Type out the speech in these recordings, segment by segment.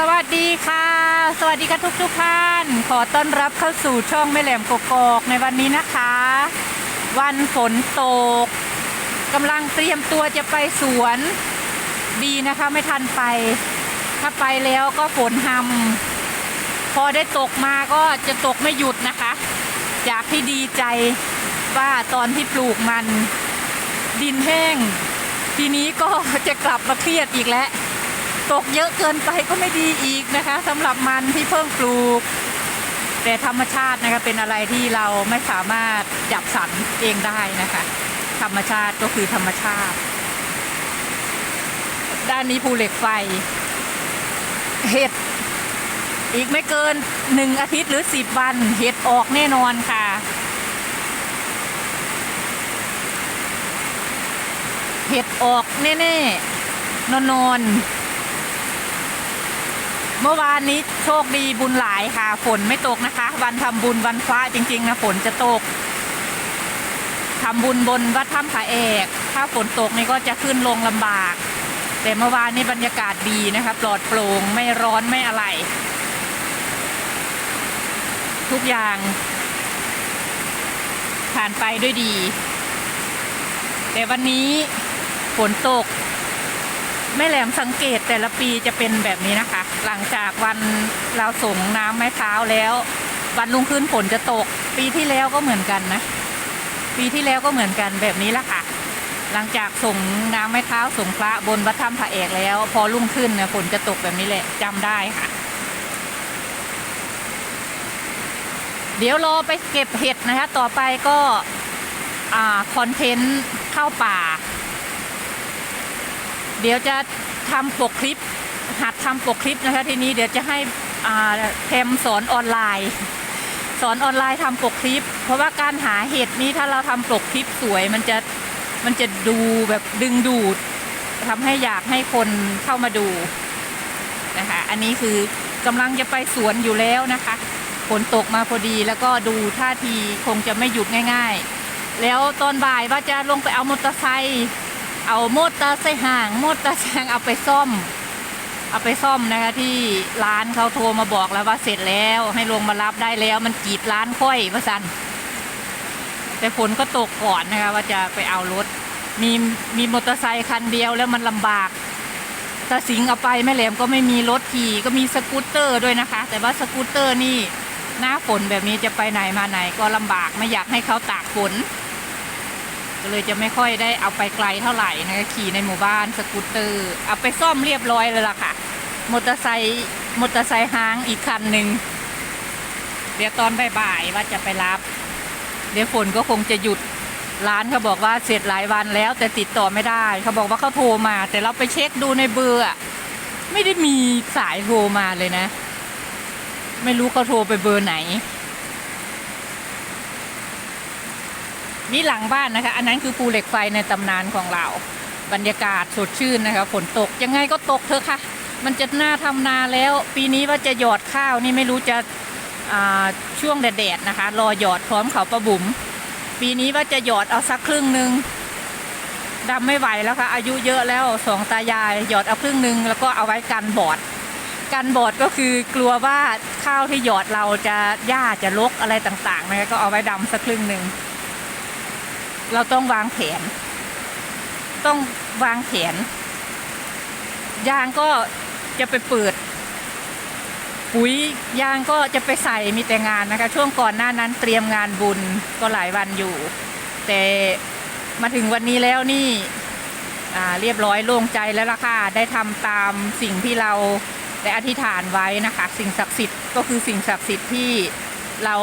สวัสดีค่ะ สวัสดีค่ะทุกทุกท่าน ขอต้อนรับเข้าสู่ช่องแม่แหลมกกอกในวันนี้นะคะ วันฝนตกกำลังเตรียมตัวจะไปสวนดีนะคะ ไม่ทันไป ถ้าไปแล้วก็ฝนหำพอได้ตกมาก็จะตกไม่หยุดนะคะจากที่ดีใจว่าตอนที่ปลูกมัน ดินแห้ง ทีนี้ก็จะกลับมาเครียดอีกแล้ว ตกเยอะเกินไปก็ไม่ดีอีกนะคะสำหรับมันที่เพิ่งปลูก แต่ธรรมชาตินะคะเป็นอะไรที่เราไม่สามารถจับสรรเองได้นะคะ ธรรมชาติก็คือธรรมชาติ ด้านนี้ภูเหล็กไฟ เห็ดอีกไม่เกินหนึ่งอาทิตย์หรือสิบวันเห็ดออกแน่นอนค่ะ เห็ดออกแน่ๆนอนนอนๆ เมื่อวานนี้โชคดีบุญหลายค่ะ ฝนไม่ตกนะคะ วันทำบุญวันพระจริง ๆ นะฝนจะตกทำบุญบนวัดถ้ำผาแอก ถ้าฝนตกนี่ก็จะขึ้นลงลำบาก แต่เมื่อวานนี้บรรยากาศดีนะคะ ปลอดโปร่งไม่ร้อนไม่อะไร ทุกอย่าง ผ่านไปด้วยดี แต่วันนี้ฝนตก แม่แหลมสังเกตแต่ละปีจะเป็นแบบนี้นะคะ หลังจากวันเราส่งน้ำไม้เท้าแล้ว วันลุงขึ้นฝนจะตก ปีที่แล้วก็เหมือนกันนะ ปีที่แล้วก็เหมือนกันแบบนี้ละค่ะ หลังจากส่งน้ำไม้เท้าส่งพระบนวัดถ้ำพระเอกแล้ว พอรุ่งขึ้นเนี่ยฝนจะตกแบบนี้แหละจำได้ค่ะ เดี๋ยวรอไปเก็บเห็ดนะคะ ต่อไปก็อคอนเทนต์เข้าป่า เดี๋ยวจะทำปกคลิป หัดทำปกคลิปนะคะทีนี้เดี๋ยวจะให้แคมสอนออนไลน์ สอนออนไลน์ทำปกคลิป เพราะว่าการหาเห็ดนี้ถ้าเราทำปกคลิปสวย มันจะมันจะดูแบบดึงดูดทำให้อยากให้คนเข้ามาดูนะคะอันนี้คือกำลังจะไปสวนอยู่แล้วนะคะฝนตกมาพอดีแล้วก็ดูท่าทีคงจะไม่หยุดง่าย ๆ แล้วตอนบ่ายว่าจะลงไปเอามอเตอร์ไซค์ เอาโมเตอร์ไซค์ห่าง โมเตอร์ไซค์เอาไปซ่อม เอาไปซ่อมนะคะที่ร้านเขาโทรมาบอกแล้วว่าเสร็จแล้วให้ลงมารับได้แล้ว มันกีดร้านค่อยว่าสันแต่ฝนก็ตกก่อนนะคะว่าจะไปเอารถ มีมีมอเตอร์ไซค์คันเดียวแล้วมันลำบากถ้าสิงเอาไปแม่แหลมก็ไม่มีรถขี่ก็มีสกูตเตอร์ด้วยนะคะ แต่ว่าสกูตเตอร์นี่หน้าฝนแบบนี้จะไปไหนมาไหนก็ลำบากไม่อยากให้เขาตากฝน ก็เลยจะไม่ค่อยได้เอาไปไกลเท่าไหร่นะคะขี่ในหมู่บ้านสกูตเตอร์เอาไปซ่อมเรียบร้อยเลยล่ะค่ะมอเตอร์ไซค์มอเตอร์ไซค์ห้างอีกคันหนึ่งเดี๋ยวตอนบ่ายๆว่าจะไปรับ เดี๋ยวฝนก็คงจะหยุดร้านเขาบอกว่าเสร็จหลายวันแล้ว แต่ติดต่อไม่ได้เขาบอกว่าเขาโทรมา แต่เราไปเช็คดูในเบอร์ไม่ได้มีสายโทรมาเลยนะ ไม่รู้เขาโทรไปเบอร์ไหน นี่หลังบ้านนะคะ อันนั้นคือภูเหล็กไฟในตำนานของเรา บรรยากาศสดชื่นนะคะฝนตกยังไงก็ตกเถอะค่ะ มันจะน่าทำนาแล้ว ปีนี้ว่าจะหยอดข้าวนี่ไม่รู้จะช่วงแดดๆนะคะ รอหยอดพร้อมเขาประบุ๋มปีนี้ว่าจะหยอดเอาสักครึ่งหนึ่งดำไม่ไหวแล้วค่ะอายุเยอะแล้วสองตายายหยอดเอาครึ่งหนึ่งแล้วก็เอาไว้กันบอดกันบอดก็คือกลัวว่าข้าวที่หยอดเราจะหญ้าจะลกอะไรต่างๆนะคะก็เอาไว้ดำสักครึ่งหนึ่ง เราต้องวางแผน ต้องวางแผน ยางก็จะไปเปิด ปุ๋ยยางก็จะไปใส่มีแต่งานนะคะ ช่วงก่อนหน้านั้นเตรียมงานบุญก็หลายวันอยู่ แต่มาถึงวันนี้แล้วนี่เรียบร้อยโล่งใจแล้วล่ะค่ะได้ทำตามสิ่งที่เราได้อธิษฐานไว้นะคะ สิ่งศักดิ์สิทธิ์ก็คือสิ่งศักดิ์สิทธิ์ที่เรา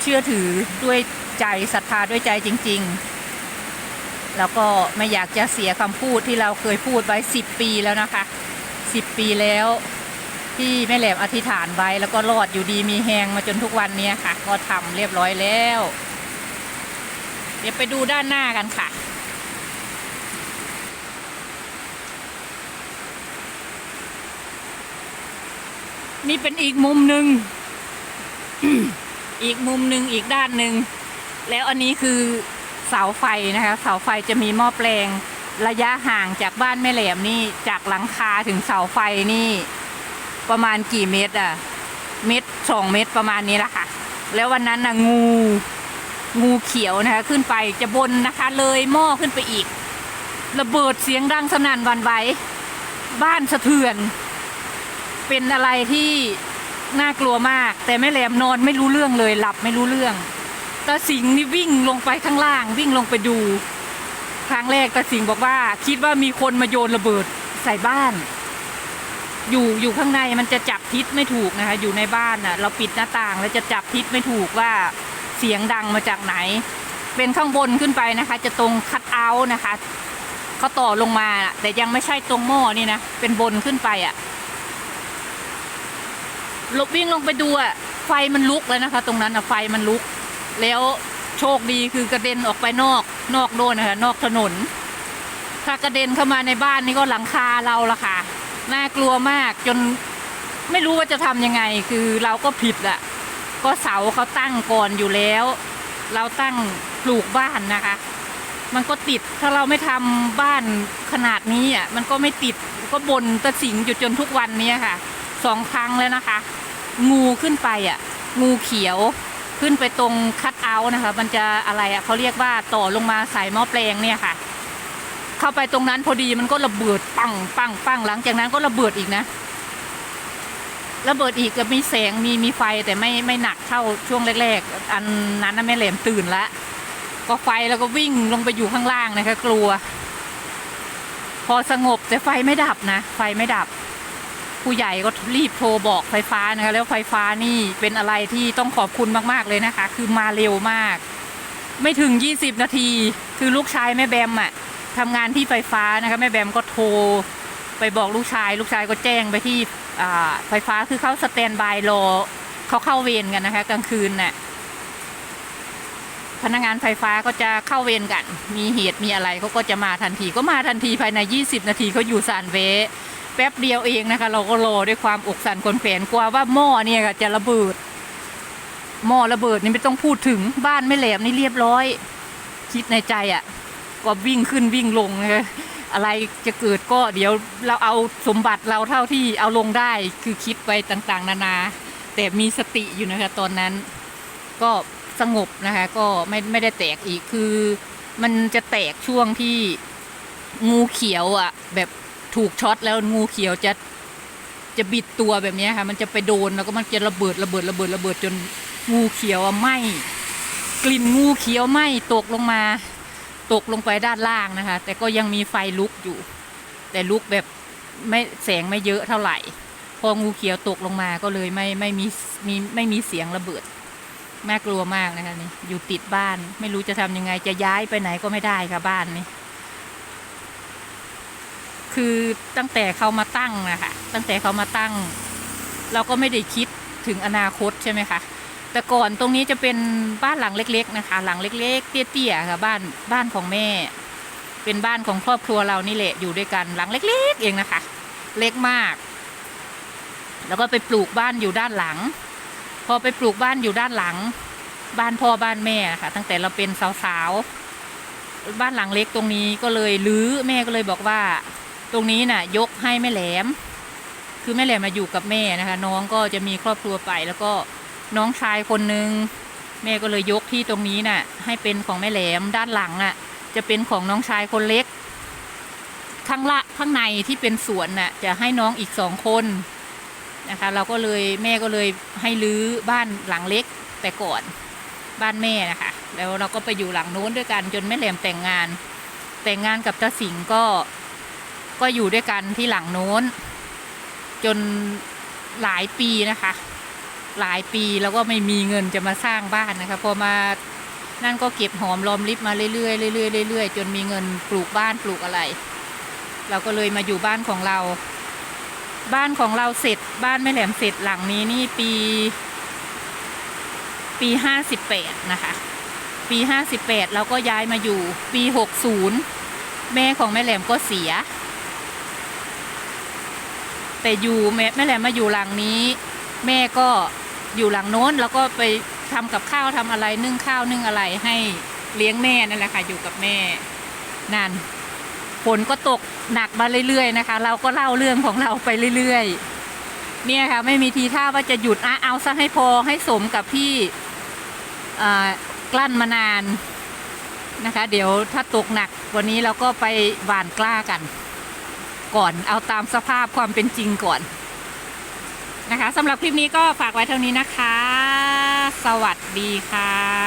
เชื่อถือด้วย ใจศรัทธาด้วยใจจริง ๆ แล้วก็ไม่อยากจะเสียคำพูดที่เราเคยพูดไว้ 10 ปีแล้วนะคะ 10 ปีแล้ว ที่แม่แหลมอธิษฐานไว้ แล้วก็รอดอยู่ดีมีแหงมาจนทุกวันนี้ค่ะ ก็ทำเรียบร้อยแล้ว เดี๋ยวไปดูด้านหน้ากันค่ะนี่เป็นอีกมุมหนึ่ง อีกมุมหนึ่งอีกด้านหนึ่ง แล้วอันนี้คือเสาไฟนะคะเสาไฟจะมีหม้อแปลงระยะห่างจากบ้านแม่แหลมนี่จากหลังคาถึงเสาไฟนี่ประมาณกี่เมตรอะเมตรสองเมตรประมาณนี้ละค่ะ แล้ววันนั้นนะงูงูเขียวนะคะขึ้นไปจะบนนะคะ เลยหม้อขึ้นไปอีก ระเบิดเสียงดังสนั่นวันไหวบ้านสะเทือน เป็นอะไรที่น่ากลัวมาก แต่แม่แหลมนอนไม่รู้เรื่องเลยหลับไม่รู้เรื่อง ตาสิงนี่วิ่งลงไปข้างล่าง วิ่งลงไปดู ครั้งแรกตาสิงบอกว่า คิดว่ามีคนมาโยนระเบิดใส่บ้าน อยู่อยู่ข้างในมันจะจับทิศไม่ถูกนะคะ อยู่ในบ้านน่ะ เราปิดหน้าต่างแล้วจะจับทิศไม่ถูกว่าเสียงดังมาจากไหน เป็นข้างบนขึ้นไปนะคะ จะตรงคัดเอาท์นะคะเขาต่อลงมาแต่ยังไม่ใช่ตรงหม้อนี่นะเป็นบนขึ้นไปอะ่ะลบวิ่งลงไปดูอะ่ะไฟมันลุกแล้วนะคะ ตรงนั้นอะไฟมันลุก แล้วโชคดีคือกระเด็นออกไปนอกนอกโดนนะคะนอกถนน ถ้ากระเด็นเข้ามาในบ้านนี่ก็หลังคาเราละค่ะ น่ากลัวมากจนไม่รู้ว่าจะทำยังไงคือเราก็ผิดอะก็เสาเขาตั้งก่อนอยู่แล้ว เราตั้งปลูกบ้านนะคะ มันก็ติดถ้าเราไม่ทำบ้านขนาดนี้อะมันก็ไม่ติดก็บนตะสิงอยู่จนทุกวันนี้ค่ะสองครั้งแล้วนะคะ งูขึ้นไปอะ งูเขียว ขึ้นไปตรงคัดเอาท์นะคะ มันจะอะไรอะเขาเรียกว่าต่อลงมาใส่หม้อแปลงเนี่ยค่ะ เข้าไปตรงนั้นพอดีมันก็ระเบิดปังปังปังหลังจากนั้นก็ระเบิดอีกนะ ระเบิดอีกก็มีแสงมีมีไฟแต่ไม่ไม่หนักเท่าช่วงแรก ๆ อันนั้นน่ะแม่แหลมตื่นละก็ไฟแล้วก็วิ่งลงไปอยู่ข้างล่างนะคะกลัว พอสงบแต่ไฟไม่ดับนะ ไฟไม่ดับ ผู้ใหญ่ก็รีบโทรบอกไฟฟ้านะคะแล้วไฟฟ้านี่เป็นอะไรที่ต้องขอบคุณมากๆเลยนะคะ คือมาเร็วมาก ไม่ถึง 20 นาที คือลูกชายแม่แบมอะทำงานที่ไฟฟ้านะคะแม่แบมก็โทรไปบอกลูกชาย ลูกชายก็แจ้งไปที่อ่าไฟฟ้าคือเขาสแตนบายรอเขาเข้าเวรกันนะคะกลางคืนน่ะพนักงานไฟฟ้าก็จะเข้าเวรกัน มีเหตุมีอะไรเขาก็จะมาทันทีก็มาทันทีภายใน 20 นาทีเขาอยู่สานเว ป๊บเดียวเองนะคะ เราก็รอด้วยความอกสั่นขนแขวนกลัวว่าหม้อเนี่ยจะระเบิด หม้อระเบิดนี่ไม่ต้องพูดถึงบ้านไม่แหลมนี่เรียบร้อย คิดในใจอะ่ะ ก็วิ่งขึ้นวิ่งลงนะคะอะไรจะเกิดก็เดี๋ยวเราเอาสมบัติเราเท่าที่เอาลงได้คือคิดไปต่างๆ นานา แต่มีสติอยู่นะคะตอนนั้น ก็สงบนะคะก็ไม่ไม่ได้แตกอีกคือ มันจะแตกช่วงที่งูเขียวอะ่ะ แบบ ถูกช็อตแล้วงูเขียวจะจะบิดตัวแบบนี้ค่ะ มันจะไปโดนแล้วก็มันจะระเบิดระเบิดระเบิดระเบิดจนงูเขียวไหมกลิ่นงูเขียวไหมตกลงมา ตกลงไปด้านล่างนะคะ แต่ก็ยังมีไฟลุกอยู่ แต่ลุกแบบไม่แสงไม่เยอะเท่าไหร่ พองูเขียวตกลงมาก็เลยไม่ไม่มีมีไม่มีเสียงระเบิดน่ากลัวมากนะคะนี่อยู่ติดบ้าน ไม่รู้จะทำยังไงจะย้ายไปไหนก็ไม่ได้ค่ะบ้านนี้ คือตั้งแต่เขามาตั้งนะคะตั้งแต่เขามาตั้ง เราก็ไม่ได้คิดถึงอนาคตใช่ไหมคะแต่ก่อนตรงนี้จะเป็นบ้านหลังเล็ก ๆ นะคะ หลังเล็ก ๆ เตี้ยๆค่ะบ้านบ้านของแม่ เป็นบ้านของครอบครัวเรานี่แหละอยู่ด้วยกันหลังเล็ก ๆ เองนะคะ เล็กมาก แล้วก็ไปปลูกบ้านอยู่ด้านหลัง พอไปปลูกบ้านอยู่ด้านหลัง บ้านพ่อบ้านแม่ค่ะ ตั้งแต่เราเป็นสาวๆบ้านหลังเล็กตรงนี้ก็เลยรื้อแม่ก็เลยบอกว่า ตรงนี้น่ะ ยกให้แม่แหลม คือแม่แหลมมาอยู่กับแม่นะคะ น้องก็จะมีครอบครัวไปแล้วก็น้องชายคนหนึ่งแม่ก็เลยยกที่ตรงนี้น่ะ ให้เป็นของแม่แหลมด้านหลังอะ จะเป็นของน้องชายคนเล็ก ข้างละข้างในที่เป็นสวนน่ะ จะให้น้องอีกสองคนนะคะ เราก็เลยแม่ก็เลยให้รื้อบ้านหลังเล็กแต่ก่อนบ้านแม่นะคะ แล้วเราก็ไปอยู่หลังโน้นด้วยกันจนแม่แหลมแต่งงาน แต่งงานกับตาสิงก็ ก็อยู่ด้วยกันที่หลังโน้น จนหลายปีนะคะ หลายปีแล้วก็ไม่มีเงินจะมาสร้างบ้านนะคะพอมานั่นก็เก็บหอมรอมริบมาเรื่อยๆเรื่อยๆเรื่อยๆจนมีเงินปลูกบ้านปลูกอะไร เราก็เลยมาอยู่บ้านของเรา บ้านของเราเสร็จบ้านแม่แหลมเสร็จหลังนี้นี่ปี ปีห้าสิบแปดนะคะ ปีห้าสิบแปดเราก็ย้ายมาอยู่ ปีหกศูนย์แม่ของแม่แหลมก็เสีย แต่อยู่แม่แม่แหลมมาอยู่หลังนี้ แม่ก็อยู่หลังโน้นแล้วก็ไปทำกับข้าวทำอะไรนึ่งข้าวนึ่งอะไรให้เลี้ยงแม่นั่นแหละค่ะ อยู่กับแม่นั่นฝนก็ตกหนักมาเรื่อยๆนะคะ เราก็เล่าเรื่องของเราไปเรื่อยๆ เนี่ยค่ะ ไม่มีทีท่าว่าจะหยุดอะเอาซะให้พอให้สมกับที่กลั้นมานานนะคะ เดี๋ยวถ้าตกหนักวันนี้เราก็ไปหวานกล้ากัน ก่อน เอาตามสภาพความเป็นจริงก่อนนะคะสำหรับคลิปนี้ก็ฝากไว้เท่านี้นะคะ สวัสดีค่ะ